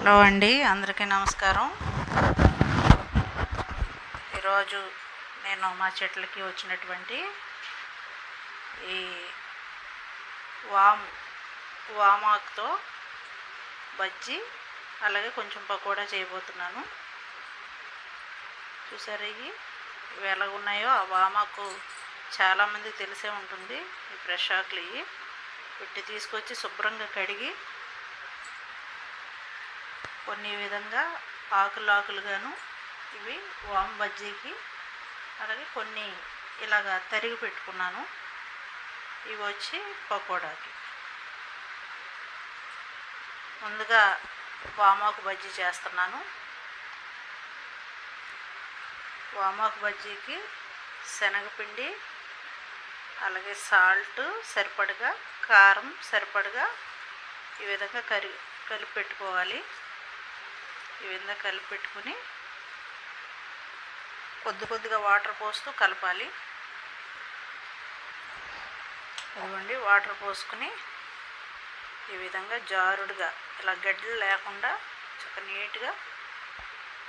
Hello అండి అందరికీ నమస్కారం. ఈరోజు నేను మా చెట్లకి వచ్చినటువంటి ఈ వామ్ వామాకుతో బజ్జి అలాగే కొంచెం పకోడా చేయబోతున్నాను. చూసారా ఇవి? ఇవి ఎలా ఉన్నాయో ఆ వామాకు చాలామంది తెలిసే ఉంటుంది ఈ ఫ్రెష్ ఆకులు ఇవి. పెట్టి తీసుకొచ్చి శుభ్రంగా కడిగి కొన్ని విధంగా ఆకులు ఆకులుగాను ఇవి వామ్ బజ్జీకి అలాగే కొన్ని ఇలాగా తరిగి పెట్టుకున్నాను. ఇవి వచ్చి పకోడాకి. ముందుగా వామాకు బజ్జీ చేస్తున్నాను. వామాకు బజ్జీకి శనగపిండి అలాగే సాల్ట్ సరిపడగా కారం సరిపడగా ఈ విధంగా కరి కలిపి పెట్టుకోవాలి. ఈ విధంగా కలిపి పెట్టుకుని కొద్ది కొద్దిగా వాటర్ పోస్తూ కలపాలి. ఇదిగోండి వాటర్ పోసుకుని ఈ విధంగా జారుడుగా ఇలా గడ్డలు లేకుండా చక్క నీట్గా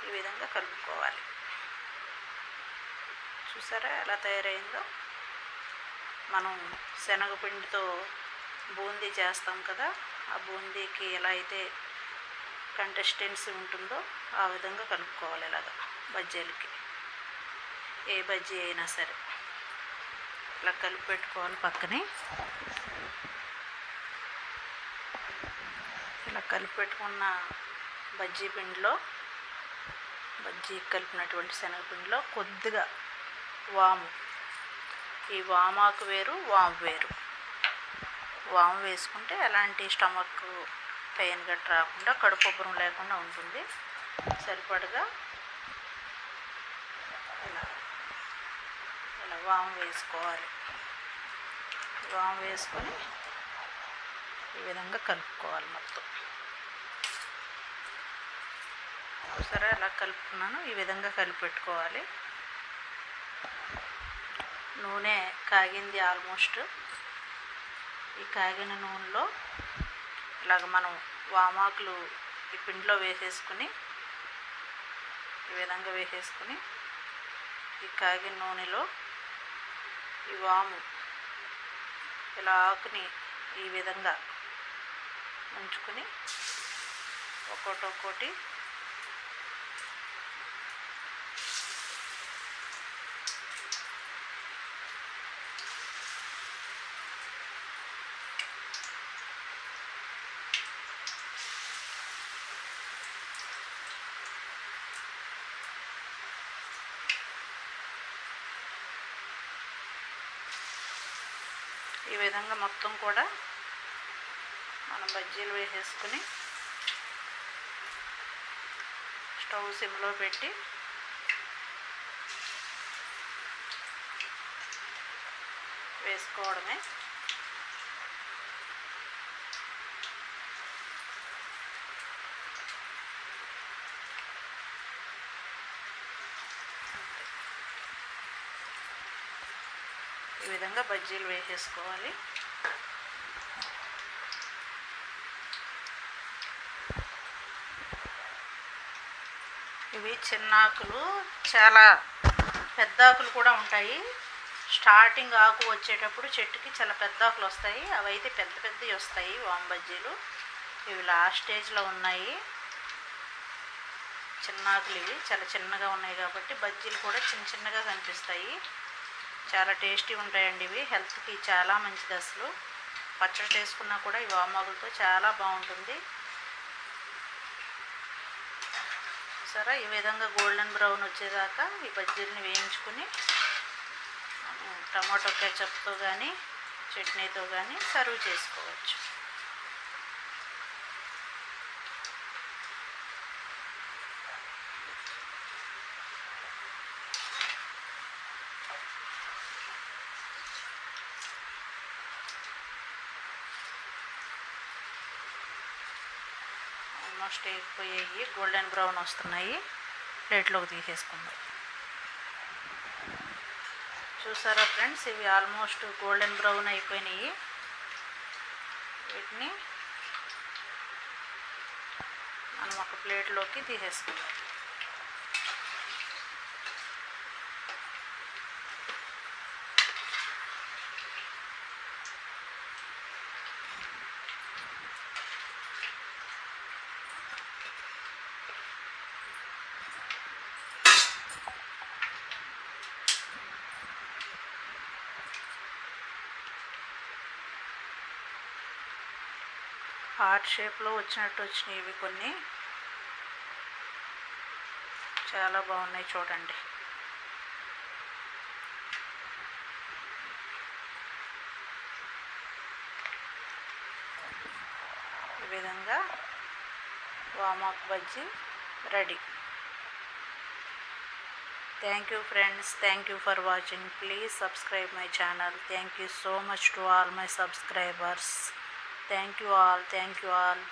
ఈ విధంగా కలుపుకోవాలి. చూసారా ఎలా తయారైందో? మనం శనగపిండితో బూందీ చేస్తాం కదా ఆ బూందీకి ఎలా అయితే కంటెస్టెన్సీ ఉంటుందో ఆ విధంగా కలుపుకోవాలి ఇలాగా బజ్జీలకి. ఏ బజ్జీ అయినా సరే. ఇలా కలిపి పెట్టుకోవాలి పక్కనే. ఇలా కలిపి పెట్టుకున్న బజ్జీ పిండిలో బజ్జీ కలిపినటువంటి శనగపిండిలో కొద్దిగా వాము. ఈ వామాకు వేరు వాము వేరు. వాము వేసుకుంటే ఎలాంటి స్టమక్ పెయిన్ గట్ట రాకుండా కడుపుబ్బరం లేకుండా ఉంటుంది. సరిపడగా ఇలా ఇలా వాము వేసుకోవాలి. వాము వేసుకొని ఈ విధంగా కలుపుకోవాలి మొత్తం. సరే అలా కలుపుకున్నాను ఈ విధంగా కలిపెట్టుకోవాలి. నూనె కాగింది ఆల్మోస్ట్. ఈ కాగిన నూనెలో ఇలాగ మనం వామాకులు ఈ పిండిలో వేసేసుకుని ఈ విధంగా వేసేసుకుని ఈ కాగిన నూనెలో ఈ వాము ఇలా ఆకుని ఈ విధంగా ఉంచుకుని ఒక్కోటి ఈ విధంగా మొత్తం కూడా మనం బజ్జీలు వేసేసుకుని స్టవ్ సిమ్లో పెట్టి వేసుకోవడమే. ఈ విధంగా బజ్జీలు వేసేసుకోవాలి. ఇవి చిన్న ఆకులు చాలా పెద్ద ఆకులు కూడా ఉంటాయి. స్టార్టింగ్ ఆకు వచ్చేటప్పుడు చెట్టుకి చాలా పెద్ద ఆకులు వస్తాయి. అవి అయితే పెద్ద పెద్దవి వస్తాయి వామ్ బజ్జీలు. ఇవి లాస్ట్ స్టేజ్లో ఉన్నాయి. చిన్న ఆకులు ఇవి చాలా చిన్నగా ఉన్నాయి కాబట్టి బజ్జీలు కూడా చిన్న చిన్నగా కనిపిస్తాయి. చాలా టేస్టీ ఉంటాయండి ఇవి. హెల్త్కి చాలా మంచిది అసలు. పచ్చడి చేసుకున్నా కూడా ఈ వామాకులతో చాలా బాగుంటుంది. సరే ఈ విధంగా గోల్డెన్ బ్రౌన్ వచ్చేదాకా ఈ బజ్జీలని వేయించుకుని టమాటో కెచప్తో కానీ చట్నీతో కానీ సర్వ్ చేసుకోవచ్చు. ఆల్మోస్ట్ అయిపోయాయి గోల్డెన్ బ్రౌన్ వస్తున్నాయి. ప్లేట్లోకి తీసేసుకుందాం. చూసారా ఫ్రెండ్స్? ఇవి ఆల్మోస్ట్ గోల్డెన్ బ్రౌన్ అయిపోయినాయి. వీటిని మనం ఒక ప్లేట్లోకి తీసేసుకుందాం. హార్ట్ షేప్లో వచ్చినట్టు వచ్చినాయి ఇవి కొన్ని. చాలా బాగున్నాయి చూడండి. ఈ విధంగా వామాక్ bajji ready. Thank you friends thank you for watching please subscribe my channel thank you so much to all my subscribers thank you all thank you all